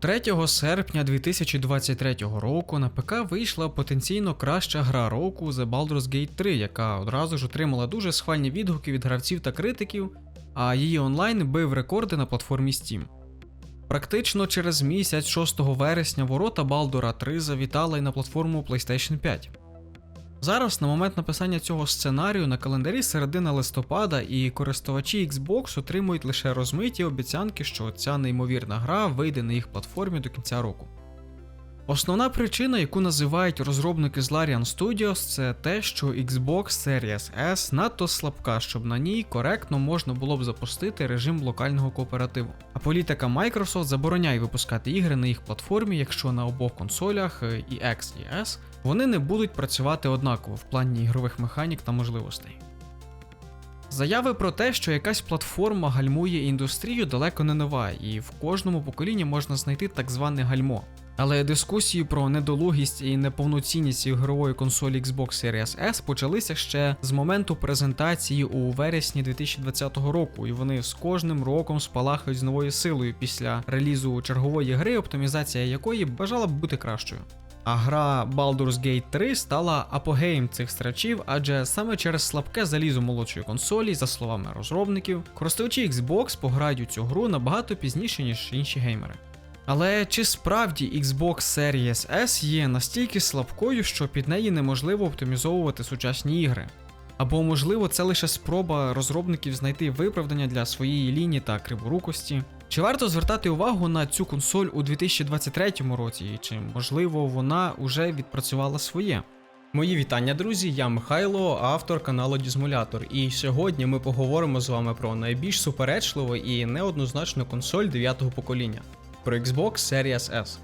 3 серпня 2023 року на ПК вийшла потенційно краща гра року The Baldur's Gate 3, яка одразу ж отримала дуже схвальні відгуки від гравців та критиків, а її онлайн бив рекорди на платформі Steam. Практично через місяць, 6 вересня, ворота Балдура 3 завітала й на платформу PlayStation 5. Зараз, на момент написання цього сценарію, на календарі середина листопада, і користувачі Xbox отримують лише розмиті обіцянки, що ця неймовірна гра вийде на їх платформі до кінця року. Основна причина, яку називають розробники з Larian Studios, це те, що Xbox Series S надто слабка, щоб на ній коректно можна було б запустити режим локального кооперативу. А політика Microsoft забороняє випускати ігри на їх платформі, якщо на обох консолях е, і X і S вони не будуть працювати однаково в плані ігрових механік та можливостей. Заяви про те, що якась платформа гальмує індустрію, далеко не нова, і в кожному поколінні можна знайти так зване гальмо. Але дискусії про недолугість і неповноцінність ігрової консолі Xbox Series S почалися ще з моменту презентації у вересні 2020 року, і вони з кожним роком спалахають з новою силою після релізу чергової гри, оптимізація якої бажала б бути кращою. А гра Baldur's Gate 3 стала апогеєм цих страчів, адже саме через слабке залізо молодшої консолі, за словами розробників, користувачі Xbox пограють у цю гру набагато пізніше, ніж інші геймери. Але чи справді Xbox Series S є настільки слабкою, що під неї неможливо оптимізовувати сучасні ігри? Або можливо це лише спроба розробників знайти виправдання для своєї лінії та криворукості? Чи варто звертати увагу на цю консоль у 2023 році, і чи можливо вона уже відпрацювала своє? Мої вітання, друзі! Я Михайло, автор каналу Дізмулятор, і сьогодні ми поговоримо з вами про найбільш суперечливу і неоднозначну консоль 9-го покоління про Xbox Series S.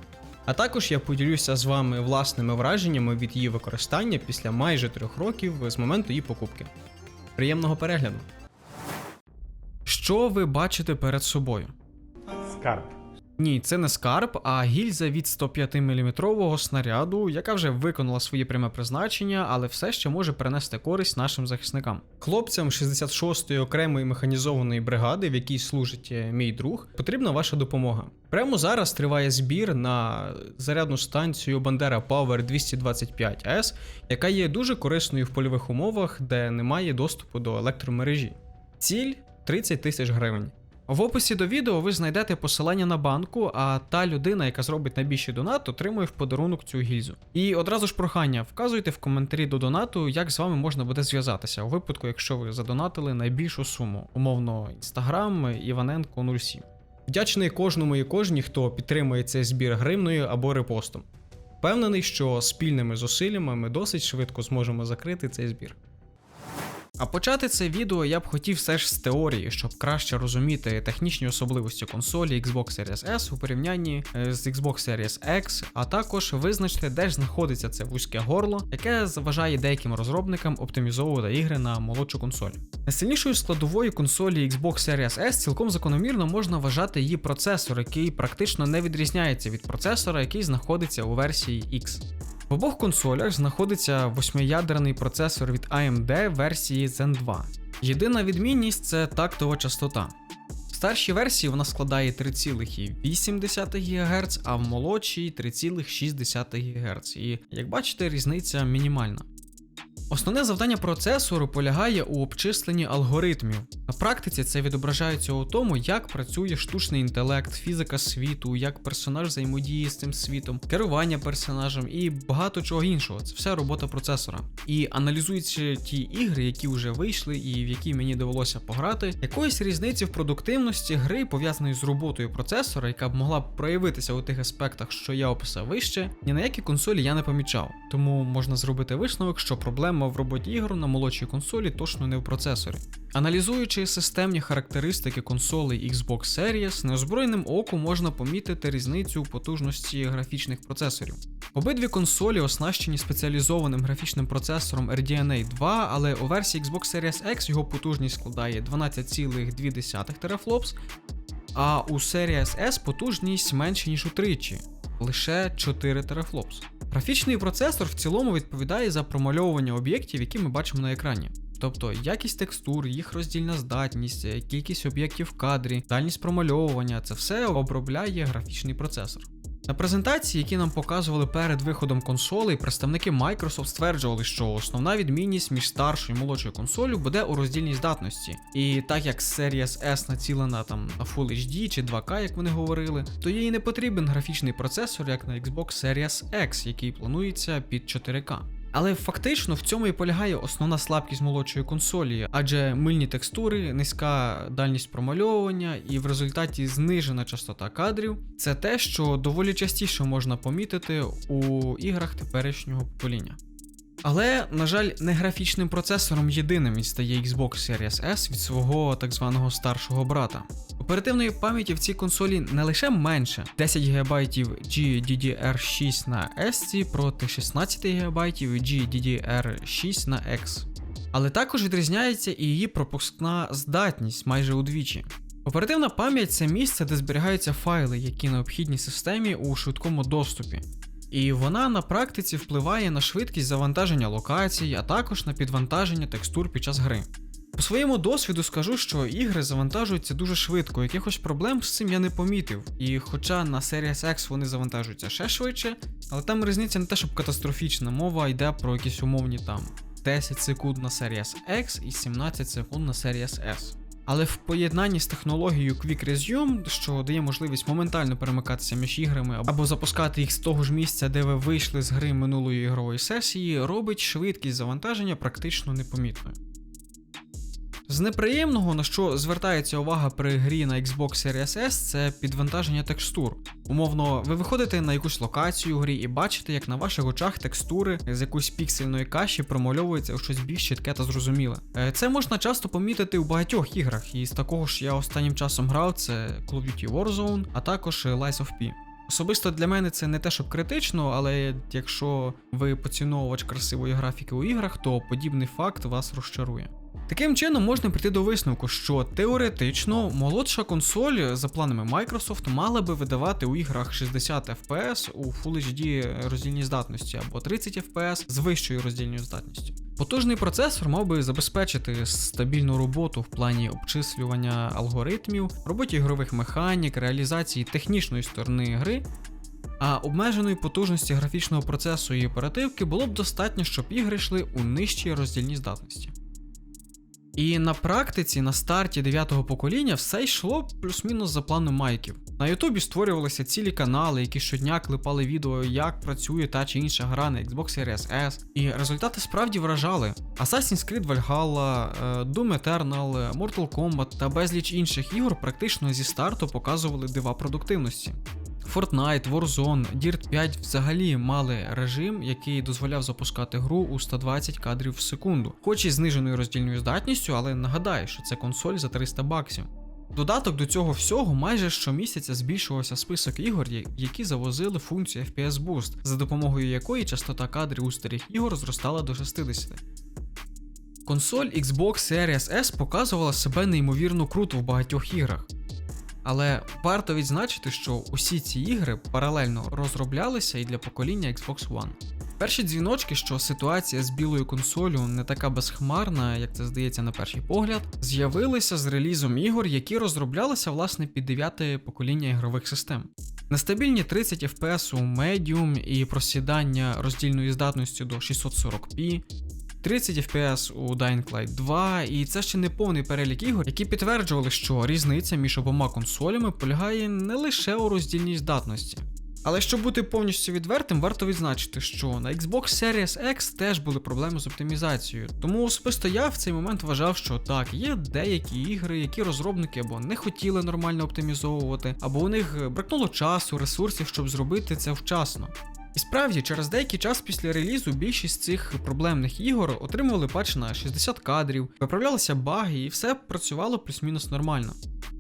А також я поділюся з вами власними враженнями від її використання після майже трьох років з моменту її покупки. Приємного перегляду! Що ви бачите перед собою? Скарб. Ні, це не скарб, а гільза від 105 мм снаряду, яка вже виконала своє пряме призначення, але все ще може принести користь нашим захисникам. Хлопцям 66-ї окремої механізованої бригади, в якій служить е, мій друг, потрібна ваша допомога. Прямо зараз триває збір на зарядну станцію Bandera Power 225S, яка є дуже корисною в польових умовах, де немає доступу до електромережі. Ціль 30 тисяч гривень. В описі до відео ви знайдете посилання на банку, а та людина, яка зробить найбільший донат, отримує в подарунок цю гільзу. І одразу ж прохання, вказуйте в коментарі до донату, як з вами можна буде зв'язатися, у випадку, якщо ви задонатили найбільшу суму, умовно, Instagram Іваненко 07. Вдячний кожному і кожній, хто підтримує цей збір гривною або репостом. Впевнений, що спільними зусиллями ми досить швидко зможемо закрити цей збір. А почати це відео я б хотів все ж з теорії, щоб краще розуміти технічні особливості консолі Xbox Series S у порівнянні е, з Xbox Series X, а також визначити, де ж знаходиться це вузьке горло, яке заважає деяким розробникам оптимізовувати ігри на молодшу консоль. Найсильнішою складовою консолі Xbox Series S цілком закономірно можна вважати її процесор, який практично не відрізняється від процесора, який знаходиться у версії X. В обох консолях знаходиться восьмиядерний процесор від AMD версії Zen 2. Єдина відмінність це тактова частота. В старшій версії вона складає 3,8 ГГц, а в молодшій 3,6 ГГц. І як бачите, різниця мінімальна. Основне завдання процесору полягає у обчисленні алгоритмів. На практиці це відображається у тому, як працює штучний інтелект, фізика світу, як персонаж взаємодіє з цим світом, керування персонажем і багато чого іншого. Це все робота процесора. І аналізуючи ті ігри, які вже вийшли і в які мені довелося пограти, якоїсь різниці в продуктивності гри, пов'язаної з роботою процесора, яка б могла б проявитися у тих аспектах, що я описав вище, ні на які консолі я не помічав. Тому можна зробити висновок, що проблема в роботі ігор на молодшій консолі точно не в процесорі. Аналізуючи системні характеристики консолей Xbox Series, неозброєним оком можна помітити різницю у потужності графічних процесорів. Обидві консолі оснащені спеціалізованим графічним процесором RDNA 2, але у версії Xbox Series X його потужність складає 12,2 терафлопс, а у Series S потужність менше ніж утричі лише 4 терафлопс. Графічний процесор в цілому відповідає за промальовування об'єктів, які ми бачимо на екрані. тобто якість текстур, їх роздільна здатність, кількість об'єктів в кадрі, дальність промальовування це все обробляє графічний процесор. На презентації, які нам показували перед виходом консолей, представники Microsoft стверджували, що основна відмінність між старшою і молодшою консолю буде у роздільній здатності. І так як Series S націлена там на Full HD чи 2K, як вони говорили, то їй не потрібен графічний процесор, як на Xbox Series X, який планується під 4K. Але фактично в цьому і полягає основна слабкість молодшої консолі, адже мильні текстури, низька дальність промальовування і в результаті знижена частота кадрів це те, що доволі частіше можна помітити у іграх теперішнього покоління. Але, на жаль, не графічним процесором єдиним відстає Xbox Series S від свого так званого старшого брата. Оперативної пам'яті в цій консолі не лише менше 10 ГБ GDDR6 на S проти 16 ГБ GDDR6 на X. Але також відрізняється і її пропускна здатність майже удвічі. Оперативна пам'ять це місце, де зберігаються файли, які необхідні системі у швидкому доступі. І вона на практиці впливає на швидкість завантаження локацій, а також на підвантаження текстур під час гри. По своєму досвіду скажу, що ігри завантажуються дуже швидко, якихось проблем з цим я не помітив. І хоча на Series X вони завантажуються ще швидше, але там різниця не те, щоб катастрофічна, мова йде про якісь умовні там 10 секунд на Series X і 17 секунд на Series S. Але в поєднанні з технологією Quick Resume, що дає можливість моментально перемикатися між іграми або запускати їх з того ж місця, де ви вийшли з гри минулої ігрової сесії, робить швидкість завантаження практично непомітною. З неприємного, на що звертається увага при грі на Xbox Series S, це підвантаження текстур. Умовно, ви виходите на якусь локацію у грі і бачите, як на ваших очах текстури з якоїсь піксельної каші промальовуються у щось більш чітке та зрозуміле. Е, Це можна часто помітити у багатьох іграх, і з такого ж я останнім часом грав це Call of Duty Warzone, а також Lies of P. Особисто для мене це не те, щоб критично, але якщо ви поціновувач красивої графіки у іграх, то подібний факт вас розчарує. Таким чином можна прийти до висновку, що теоретично молодша консоль за планами Microsoft мала би видавати у іграх 60 FPS у Full HD роздільній здатності або 30 FPS з вищою роздільною здатністю. Потужний процесор мав би забезпечити стабільну роботу в плані обчислювання алгоритмів, роботі ігрових механік, реалізації технічної сторони гри. А обмеженої потужності графічного процесу і оперативки було б достатньо, щоб ігри йшли у нижчій роздільній здатності. І на практиці, на старті 9-го покоління, все йшло плюс-мінус за планом майків. На Ютубі створювалися цілі канали, які щодня клепали відео, як працює та чи інша гра на Xbox Series S. І результати справді вражали. Assassin's Creed Valhalla, е, Doom Eternal, Mortal Kombat та безліч інших ігор практично зі старту показували дива продуктивності. Fortnite, Warzone, Dirt 5 взагалі мали режим, який дозволяв запускати гру у 120 кадрів в секунду, хоч і зниженою роздільною здатністю, але нагадаю, що це консоль за 300 баксів. Додаток до цього всього майже щомісяця збільшувався список ігор, які завозили функцію FPS Boost, за допомогою якої частота кадрів у старих ігор зростала до 60. Консоль Xbox Series S показувала себе неймовірно круто в багатьох іграх. Але варто відзначити, що усі ці ігри паралельно розроблялися і для покоління Xbox One. Перші дзвіночки, що ситуація з білою консолю не така безхмарна, як це здається на перший погляд, з'явилися з релізом ігор, які розроблялися власне під дев'яте покоління ігрових систем. Нестабільні 30 FPS у Medium і просідання роздільної здатності до 640p, 30 FPS у Dying Light 2, і це ще не повний перелік ігор, які підтверджували, що різниця між обома консолями полягає не лише у роздільній здатності. Але щоб бути повністю відвертим, варто відзначити, що на Xbox Series X теж були проблеми з оптимізацією. Тому особисто я в цей момент вважав, що так, є деякі ігри, які розробники або не хотіли нормально оптимізовувати, або у них бракнуло часу, ресурсів, щоб зробити це вчасно. І справді, через деякий час після релізу більшість цих проблемних ігор отримували патч на 60 кадрів, виправлялися баги і все працювало плюс-мінус нормально.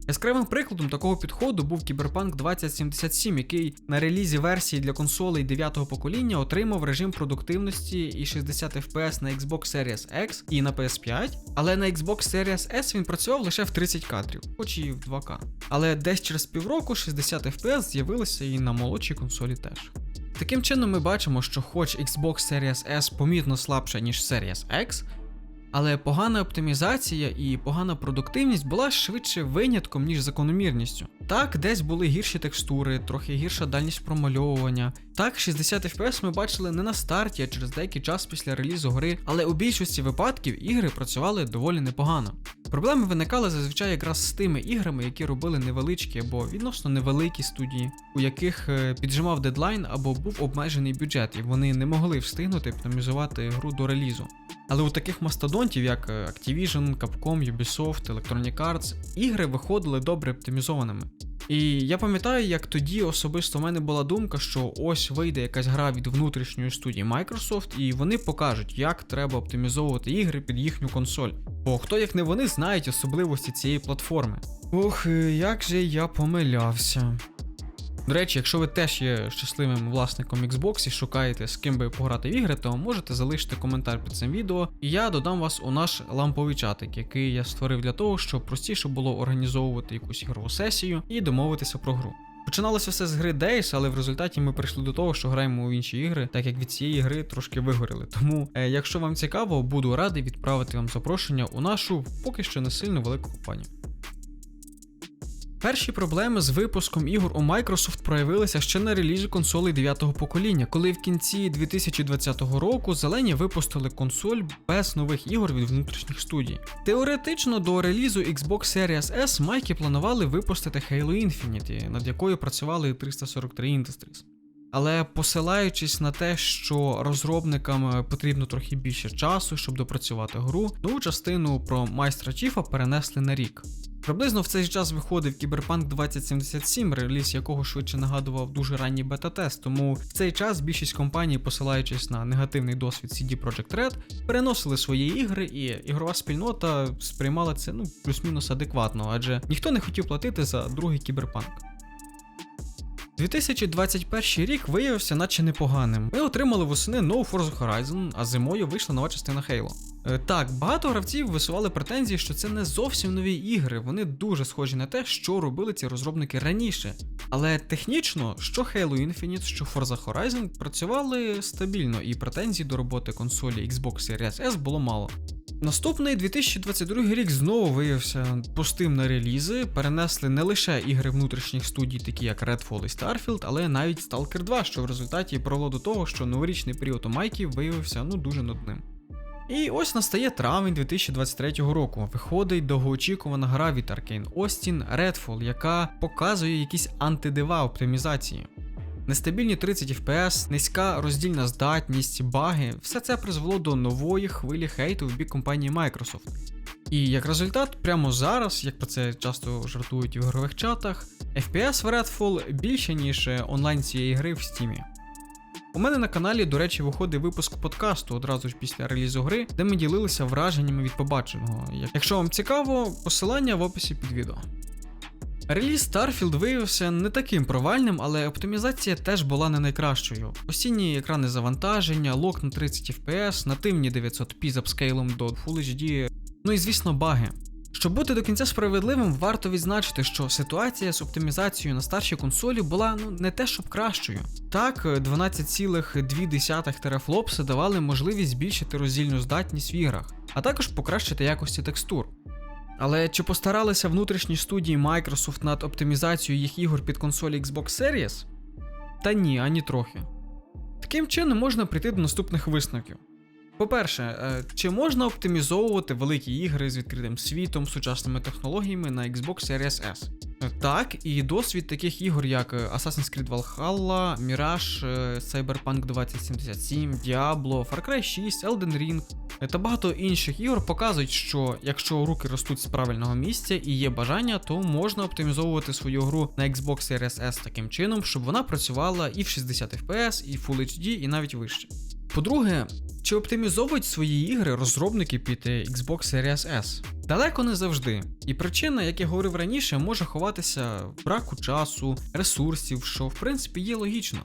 Яскравим прикладом такого підходу був Cyberpunk 2077, який на релізі версії для консолей 9-го покоління отримав режим продуктивності і 60 FPS на Xbox Series X і на PS5, але на Xbox Series S він працював лише в 30 кадрів, хоч і в 2К. Але десь через півроку 60 FPS з'явилися і на молодшій консолі теж. Таким чином, ми бачимо, що хоч Xbox Series S помітно слабша, ніж Series X, Але погана оптимізація і погана продуктивність була швидше винятком, ніж закономірністю. Так, десь були гірші текстури, трохи гірша дальність промальовування. Так, 60 FPS ми бачили не на старті, а через деякий час після релізу гри, але у більшості випадків ігри працювали доволі непогано. Проблеми виникали зазвичай якраз з тими іграми, які робили невеличкі або відносно невеликі студії, у яких е, піджимав дедлайн або був обмежений бюджет, і вони не могли встигнути оптимізувати гру до релізу. Але у таких мастодонтів, як е, Activision, Capcom, Ubisoft, Electronic Arts, ігри виходили добре оптимізованими. І я пам'ятаю, як тоді особисто в мене була думка, що ось вийде якась гра від внутрішньої студії Microsoft, і вони покажуть, як треба оптимізовувати ігри під їхню консоль. Бо хто як не вони знають особливості цієї платформи. Ох, як же я помилявся. До речі, якщо ви теж є щасливим власником Xbox і шукаєте з ким би пограти в ігри, то можете залишити коментар під цим відео, і я додам вас у наш ламповий чатик, який я створив для того, щоб простіше було організовувати якусь ігрову сесію і домовитися про гру. Починалося все з гри Days, але в результаті ми прийшли до того, що граємо у інші ігри, так як від цієї гри трошки вигоріли. Тому, е, якщо вам цікаво, буду радий відправити вам запрошення у нашу поки що не сильно велику компанію. Перші проблеми з випуском ігор у Microsoft проявилися ще на релізі консолей 9-го покоління, коли в кінці 2020 року зелені випустили консоль без нових ігор від внутрішніх студій. Теоретично до релізу Xbox Series S майки планували випустити Halo Infinity, над якою працювали 343 Industries. Але посилаючись на те, що розробникам е, потрібно трохи більше часу, щоб допрацювати гру, нову частину про майстра Чіфа перенесли на рік. Приблизно в цей час виходив Cyberpunk 2077, реліз якого швидше нагадував дуже ранній бета-тест, тому в цей час більшість компаній, посилаючись на негативний досвід CD Projekt Red, переносили свої ігри, і ігрова спільнота сприймала це ну плюс-мінус адекватно, адже ніхто не хотів платити за другий Cyberpunk. 2021 рік виявився наче непоганим. Ми отримали восени No Forza Horizon, а зимою вийшла нова частина Halo. Е, Так, багато гравців висували претензії, що це не зовсім нові ігри, вони дуже схожі на те, що робили ці розробники раніше. Але технічно, що Halo Infinite, що Forza Horizon працювали стабільно, і претензій до роботи консолі Xbox Series S було мало. Наступний 2022 рік знову виявився пустим на релізи. Перенесли не лише ігри внутрішніх студій, такі як Redfall і Starfield, але навіть Stalker 2, що в результаті привело до того, що новорічний період у Майків виявився ну дуже нудним. І ось настає травень 2023 року. Виходить довгоочікувана гра від Arkane Austin Redfall, яка показує якісь антидива оптимізації. Нестабільні 30 FPS, низька роздільна здатність, баги все це призвело до нової хвилі хейту в бік компанії Microsoft. І як результат, прямо зараз, як про це часто жартують в ігрових чатах, FPS в Redfall більше, ніж онлайн цієї гри в Steam. У мене на каналі, до речі, виходить випуск подкасту одразу ж після релізу гри, де ми ділилися враженнями від побаченого. Якщо вам цікаво, посилання в описі під відео. Реліз Starfield виявився не таким провальним, але оптимізація теж була не найкращою. Постійні екрани завантаження, лок на 30 FPS, нативні 900p з апскейлом до Full HD, ну і звісно, баги. Щоб бути до кінця справедливим, варто відзначити, що ситуація з оптимізацією на старшій консолі була ну не те, щоб кращою. Так, 12,2 терафлопси давали можливість збільшити роздільну здатність в іграх, а також покращити якості текстур. Але чи постаралися внутрішні студії Microsoft над оптимізацією їх ігор під консолі Xbox Series? Та ні, ані трохи. Таким чином можна прийти до наступних висновків. По-перше, е, чи можна оптимізовувати великі ігри з відкритим світом, сучасними технологіями на Xbox Series S? Е, Так, і досвід таких ігор, як е, Assassin's Creed Valhalla, Mirage, Cyberpunk 2077, Diablo, Far Cry 6, Elden Ring та багато інших ігор показують, що якщо руки ростуть з правильного місця і є бажання, то можна оптимізовувати свою гру на Xbox Series S таким чином, щоб вона працювала і в 60 FPS, і Full HD, і навіть вище. По-друге, чи оптимізовують свої ігри розробники під е, Xbox Series S? Далеко не завжди. І причина, як я говорив раніше, може ховатися в браку часу, ресурсів, що в принципі є логічно.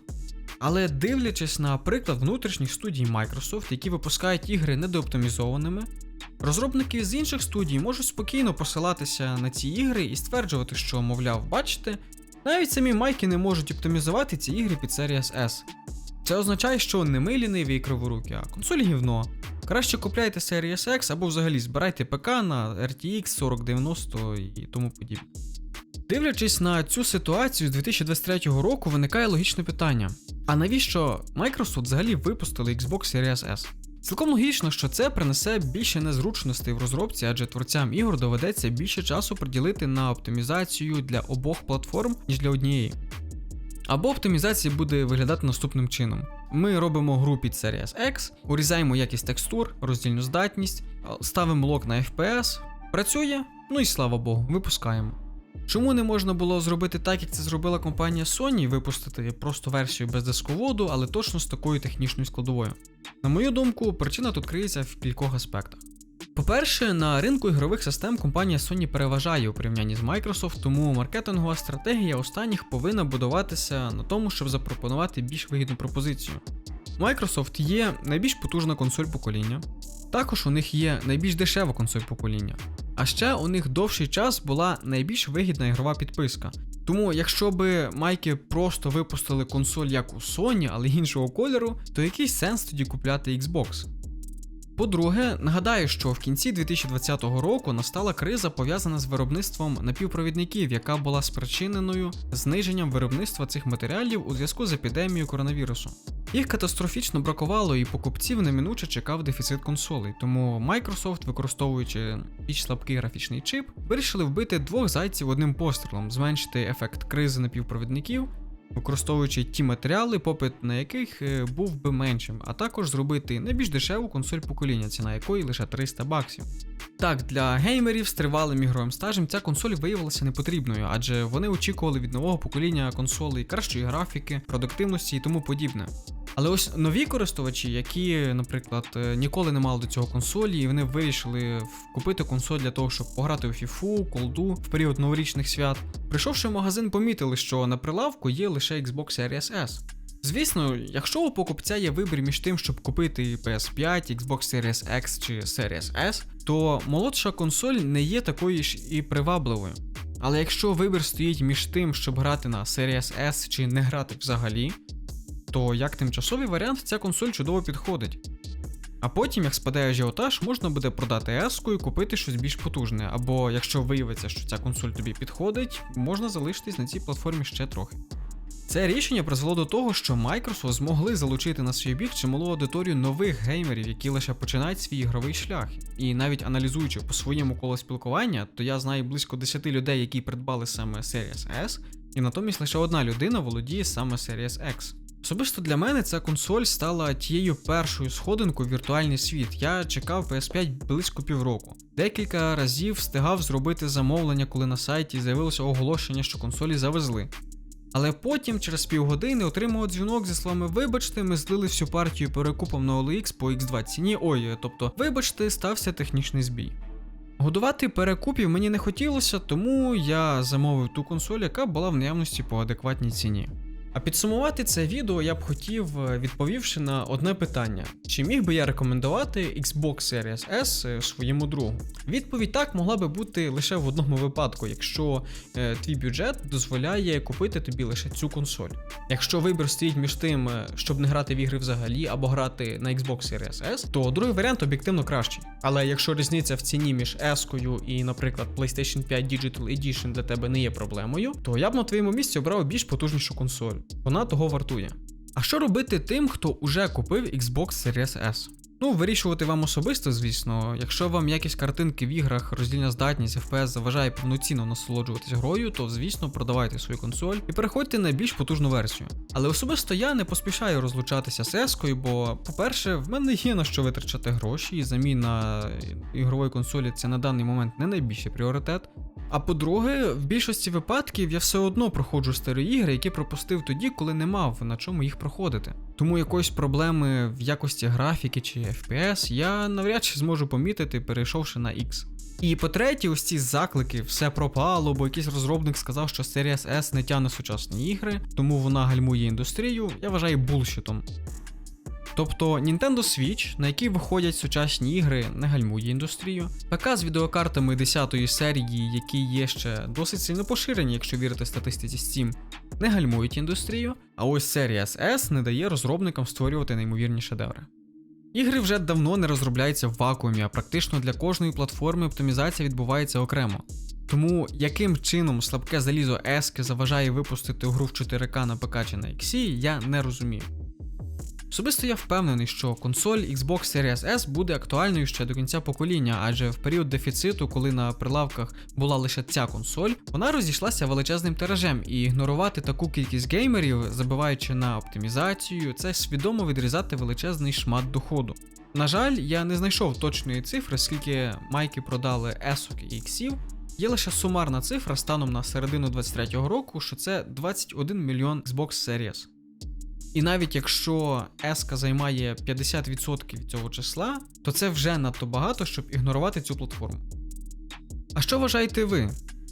Але дивлячись на приклад внутрішніх студій Microsoft, які випускають ігри недооптимізованими, розробники з інших студій можуть спокійно посилатися на ці ігри і стверджувати, що, мовляв, бачите, навіть самі майки не можуть оптимізувати ці ігри під Series S. Це означає, що не ми ліниві і криворукі, а консоль гівно. Краще купляйте Series X або взагалі збирайте ПК на RTX 4090 і тому подібне. Дивлячись на цю ситуацію з 2023 року, виникає логічне питання: а навіщо Microsoft взагалі випустили Xbox Series S? Цілком логічно, що це принесе більше незручностей в розробці, адже творцям ігор доведеться більше часу приділити на оптимізацію для обох платформ, ніж для однієї. Або оптимізація буде виглядати наступним чином: ми робимо гру під Series X, урізаємо якість текстур, роздільну здатність, ставимо лок на FPS, працює, ну і слава Богу, випускаємо. Чому не можна було зробити так, як це зробила компанія Sony, випустити просто версію без дисководу, але точно з такою технічною складовою? На мою думку, причина тут криється в кількох аспектах. По-перше, на ринку ігрових систем компанія Sony переважає у порівнянні з Microsoft, тому маркетингова стратегія останніх повинна будуватися на тому, щоб запропонувати більш вигідну пропозицію. Microsoft є найбільш потужна консоль покоління, також у них є найбільш дешева консоль покоління. А ще у них довший час була найбільш вигідна ігрова підписка. Тому, якщо би майки просто випустили консоль як у Sony, але іншого кольору, то який сенс тоді купляти Xbox? По-друге, нагадаю, що в кінці 2020 року настала криза пов'язана з виробництвом напівпровідників, яка була спричиненою зниженням виробництва цих матеріалів у зв'язку з епідемією коронавірусу. Їх катастрофічно бракувало, і покупців неминуче чекав дефіцит консолей. Тому Microsoft, використовуючи більш слабкий графічний чип, вирішили вбити двох зайців одним пострілом, зменшити ефект кризи напівпровідників, використовуючи ті матеріали, попит на яких е, був би меншим, а також зробити найбільш дешеву консоль покоління, ціна якої лише 300 баксів. Так, для геймерів з тривалим ігровим стажем ця консоль виявилася непотрібною, адже вони очікували від нового покоління консолей кращої графіки, продуктивності і тому подібне. Але ось нові користувачі, які, наприклад, е, ніколи не мали до цього консолі, і вони вирішили купити консоль для того, щоб пограти у FIFA, колду в період новорічних свят, прийшовши в магазин, помітили, що на прилавку є лише Xbox Series S. Звісно, якщо у покупця є вибір між тим, щоб купити PS5, Xbox Series X чи Series S, то молодша консоль не є такою ж і привабливою. Але якщо вибір стоїть між тим, щоб грати на Series S чи не грати взагалі, то як тимчасовий варіант ця консоль чудово підходить. А потім, як спадає ажіотаж, можна буде продати S і купити щось більш потужне, або якщо виявиться, що ця консоль тобі підходить, можна залишитись на цій платформі ще трохи. Це рішення призвело до того, що Microsoft змогли залучити на свій бік чималу аудиторію нових геймерів, які лише починають свій ігровий шлях. І навіть аналізуючи по своєму колу спілкування, то я знаю близько 10 людей, які придбали саме Series S, і натомість лише одна людина володіє саме Series X. Особисто для мене ця консоль стала тією першою сходинкою в віртуальний світ. Я чекав PS5 близько півроку. Декілька разів встигав зробити замовлення, коли на сайті з'явилося оголошення, що консолі завезли. Але потім, через півгодини, отримав дзвінок зі словами Вибачте, ми злили всю партію перекупом на OLX по X2 ціні. Ой, тобто, вибачте, стався технічний збій. Годувати перекупів мені не хотілося, тому я замовив ту консоль, яка була в наявності по адекватній ціні. А підсумувати це відео я б хотів, е, відповівши на одне питання: чи міг би я рекомендувати Xbox Series S е, своєму другу? Відповідь так могла би бути лише в одному випадку, якщо е, твій бюджет дозволяє купити тобі лише цю консоль. Якщо вибір стоїть між тим, щоб не грати в ігри взагалі або грати на Xbox Series S, то другий варіант об'єктивно кращий. Але якщо різниця в ціні між S-кою і, наприклад, PlayStation 5 Digital Edition для тебе не є проблемою, то я б на твоєму місці обрав більш потужнішу консоль. Вона того вартує. А що робити тим, хто уже купив Xbox Series S? Ну, вирішувати вам особисто, звісно. Якщо вам якісь картинки в іграх, роздільна здатність, FPS заважає повноцінно насолоджуватись грою, то звісно продавайте свою консоль і переходьте на більш потужну версію. Але особисто я не поспішаю розлучатися з S-кою, бо, по-перше, в мене є на що витрачати гроші, і заміна ігрової консолі це на даний момент не найбільший пріоритет. А по-друге, в більшості випадків я все одно проходжу старі ігри, які пропустив тоді, коли не мав на чому їх проходити. Тому якоїсь проблеми в якості графіки чи FPS я навряд чи зможу помітити, перейшовши на X. І по-третє, ось ці заклики, все пропало, бо якийсь розробник сказав, що Series S не тягне сучасні ігри, тому вона гальмує індустрію, я вважаю булшітом. Тобто Nintendo Switch, на який виходять сучасні ігри, не гальмує індустрію. ПК з відеокартами 10-ї серії, які є ще досить сильно поширені, якщо вірити статистиці Steam, не гальмують індустрію. А ось Series S не дає розробникам створювати неймовірні шедеври. Ігри вже давно не розробляються в вакуумі, а практично для кожної платформи оптимізація відбувається окремо. Тому яким чином слабке залізо ески заважає випустити гру в 4К на ПК чи на XC, я не розумію. Особисто я впевнений, що консоль Xbox Series S буде актуальною ще до кінця покоління, адже в період дефіциту, коли на прилавках була лише ця консоль, вона розійшлася величезним тиражем, і ігнорувати таку кількість геймерів, забиваючи на оптимізацію, це свідомо відрізати величезний шмат доходу. На жаль, я не знайшов точної цифри, скільки майки продали есок і іксів. Є лише сумарна цифра станом на середину 23-го року, що це 21 мільйон Xbox Series. І навіть якщо еска займає 50% від цього числа, то це вже надто багато, щоб ігнорувати цю платформу. А що вважаєте ви?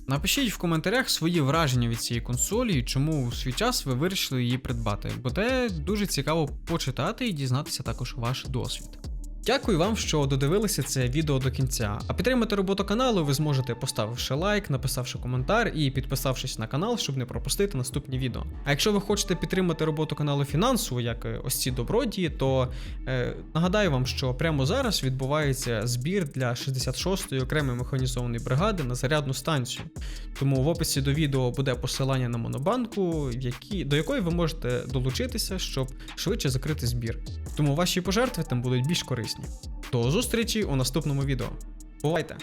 Напишіть в коментарях свої враження від цієї консолі і чому в свій час ви вирішили її придбати, бо те дуже цікаво почитати і дізнатися також ваш досвід. Дякую вам, що додивилися це відео до кінця. А підтримати роботу каналу ви зможете поставивши лайк, написавши коментар і підписавшись на канал, щоб не пропустити наступні відео. А якщо ви хочете підтримати роботу каналу фінансово, як е, ось ці добродії, то е, нагадаю вам, що прямо зараз відбувається збір для 66-ї окремої механізованої бригади на зарядну станцію. Тому в описі до відео буде посилання на монобанку, які, до якої ви можете долучитися, щоб швидше закрити збір. Тому ваші пожертви там будуть більш корисні. До зустрічі у наступному відео. Бувайте!